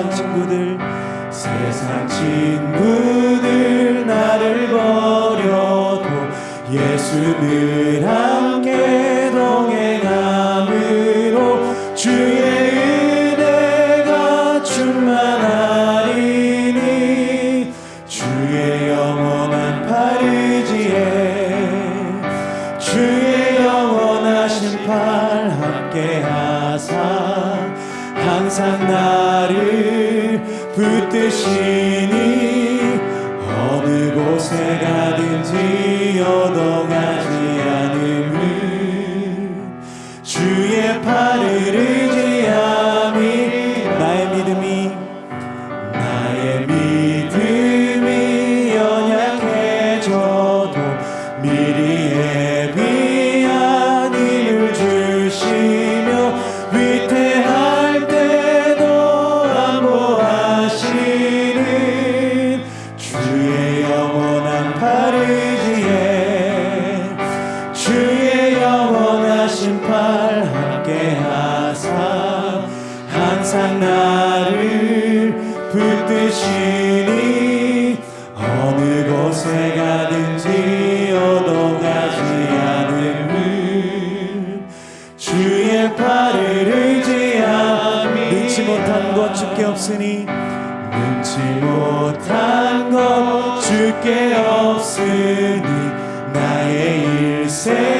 세상 친구들 세상 친구들 나를 버려도 예수 늘 함께 하사 항상 나를 붙드시니 어느 곳에 가든지 요동하지 않음은 주의 팔을 의지함이 능치 못한 것 주께 없으니 능치 못한 것 주께 없으니 나의 일생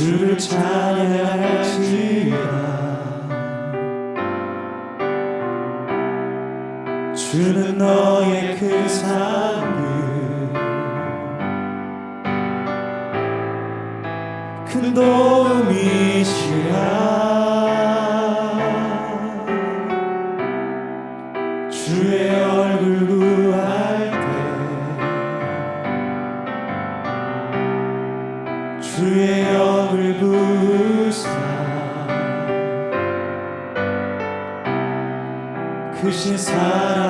주를 찬양할지라. 주는 너의 그 삶을 큰 도움이시라 크신 사랑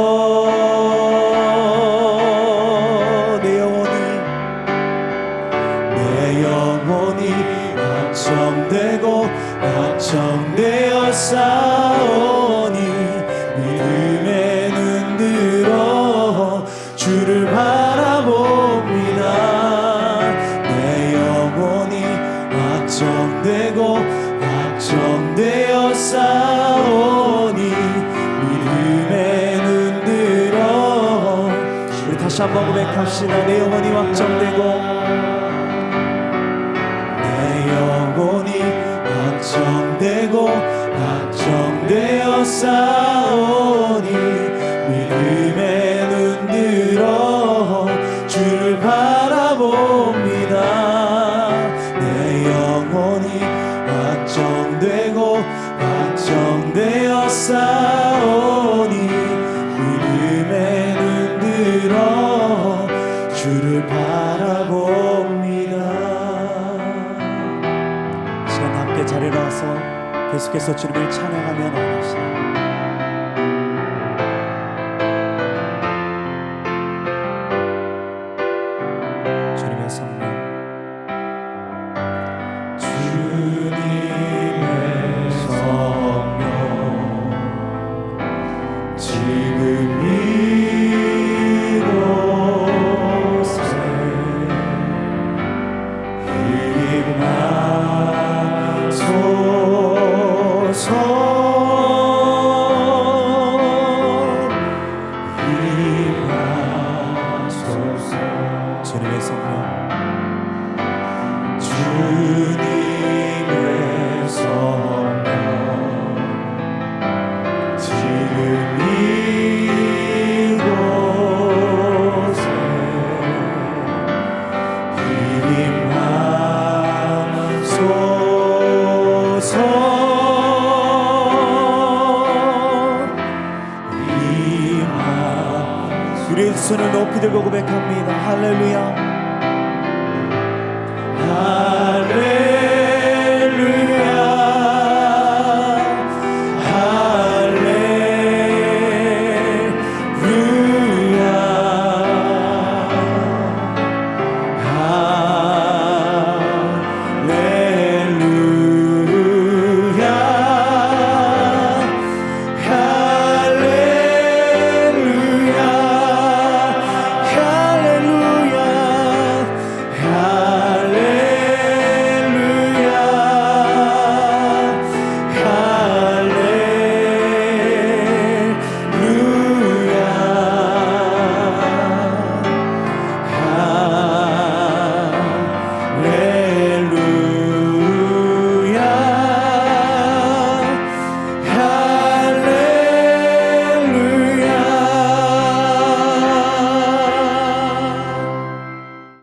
정되어 싸우니 믿음에 눈들어 주를 바라봅니다. 내 영혼이 확정되고 확정되어 싸우니 믿음에 눈들어. 우리 다시 한번 고백합시다. 내 영혼이 확정되고 싸우니 믿음에 눈들어 주를 바라봅니다. 내 영혼이 확정되고 확정되어 싸우니 믿음에 눈들어 주를 바라봅니다. 시간 함께 자리에 나와서 계속해서 주님을 찬양하며 나갑시다 주 손을 높이 들고 고백합니다. 할렐루야